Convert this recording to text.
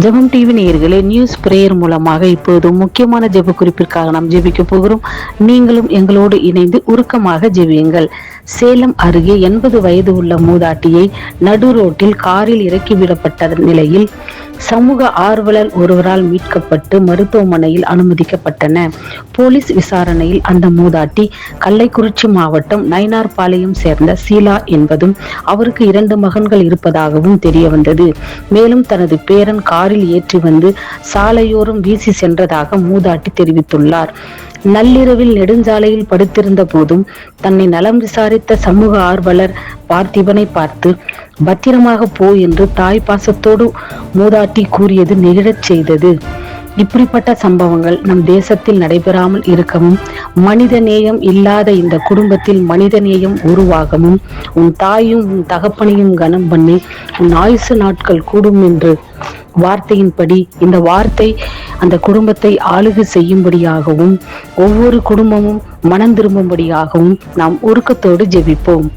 ஜெபம் டிவி நேயர்களே news prayer மூலமாக இப்போது முக்கியமான ஜெப குறிப்பிற்காக நாம் ஜெபிக்க போகிறோம். நீங்களும் எங்களோடு இணைந்து உருக்கமாக ஜெபியுங்கள். சேலம் அருகே எண்பது வயது உள்ள மூதாட்டியை நடு ரோட்டில் காரில் இறக்கிவிடப்பட்ட நிலையில் சமூக ஆர்வலர் ஒருவரால் மீட்கப்பட்டு மருத்துவமனையில் அனுமதிக்கப்பட்டன. போலீஸ் விசாரணையில் அந்த மூதாட்டி கள்ளைக்குறிச்சி மாவட்டம் நயினார்பாளையம் சேர்ந்த சீலா என்பதும் அவருக்கு இரண்டு மகன்கள் இருப்பதாகவும் தெரிய வந்தது மேலும் தனது பேரன் காரில் ஏற்றி வந்து சாலையோரம் வீசி சென்றதாக மூதாட்டி தெரிவித்துள்ளார். நள்ளிரவில் நெடுஞ்சாலையில் படுத்திருந்த போதும் தன்னை நலம் விசாரித்த சமூக ஆர்வலர் பார்த்திபனை பார்த்து பத்திரமாக போ என்று தாய் பாசத்தோடு மூதாட்டி கூறியது நெகிழச் செய்தது. இப்படிப்பட்ட சம்பவங்கள் நம் தேசத்தில் நடைபெறாமல் இருக்கவும் மனித நேயம் இல்லாத இந்த குடும்பத்தில் மனித நேயம் உருவாகவும் உன் தாயும் உன் தகப்பனையும் கனம் பண்ணி உன் ஆயுசு நாட்கள் கூடும் என்று வார்த்தையின்படி இந்த வார்த்தை அந்த குடும்பத்தை ஆளுகை செய்யும்படியாகவும் ஒவ்வொரு குடும்பமும் மனம் திரும்பும்படியாகவும் நாம் உருக்கத்தோடு ஜெபிப்போம்.